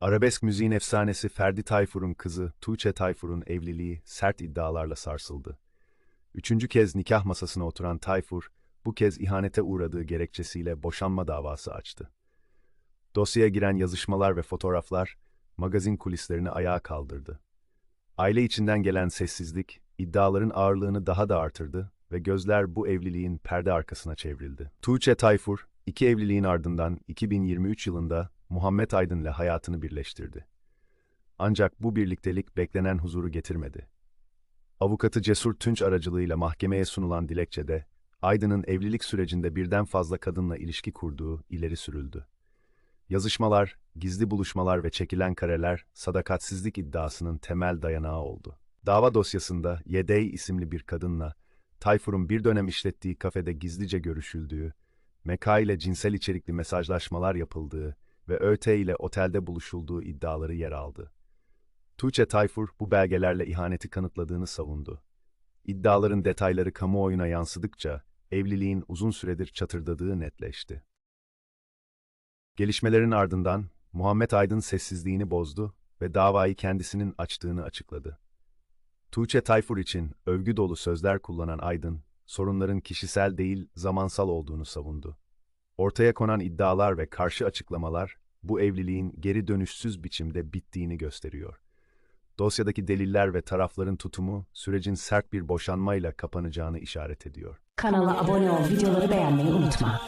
Arabesk müziğin efsanesi Ferdi Tayfur'un kızı Tuğçe Tayfur'un evliliği sert iddialarla sarsıldı. Üçüncü kez nikah masasına oturan Tayfur, bu kez ihanete uğradığı gerekçesiyle boşanma davası açtı. Dosyaya giren yazışmalar ve fotoğraflar, magazin kulislerini ayağa kaldırdı. Aile içinden gelen sessizlik, iddiaların ağırlığını daha da artırdı ve gözler bu evliliğin perde arkasına çevrildi. Tuğçe Tayfur, iki evliliğin ardından 2023 yılında Muhammed Aydın'la hayatını birleştirdi. Ancak bu birliktelik beklenen huzuru getirmedi. Avukatı Cesur Tunç aracılığıyla mahkemeye sunulan dilekçede, Aydın'ın evlilik sürecinde birden fazla kadınla ilişki kurduğu ileri sürüldü. Yazışmalar, gizli buluşmalar ve çekilen kareler sadakatsizlik iddiasının temel dayanağı oldu. Dava dosyasında Yedey isimli bir kadınla Tayfur'un bir dönem işlettiği kafede gizlice görüşüldüğü, Meka ile cinsel içerikli mesajlaşmalar yapıldığı ve ÖT ile otelde buluşulduğu iddiaları yer aldı. Tuğçe Tayfur bu belgelerle ihaneti kanıtladığını savundu. İddiaların detayları kamuoyuna yansıdıkça evliliğin uzun süredir çatırdadığı netleşti. Gelişmelerin ardından Muhammed Aydın sessizliğini bozdu ve davayı kendisinin açtığını açıkladı. Tuğçe Tayfur için övgü dolu sözler kullanan Aydın, sorunların kişisel değil zamansal olduğunu savundu. Ortaya konan iddialar ve karşı açıklamalar, bu evliliğin geri dönüşsüz biçimde bittiğini gösteriyor. Dosyadaki deliller ve tarafların tutumu, sürecin sert bir boşanmayla kapanacağını işaret ediyor. Kanala abone ol, videoları beğenmeyi unutma.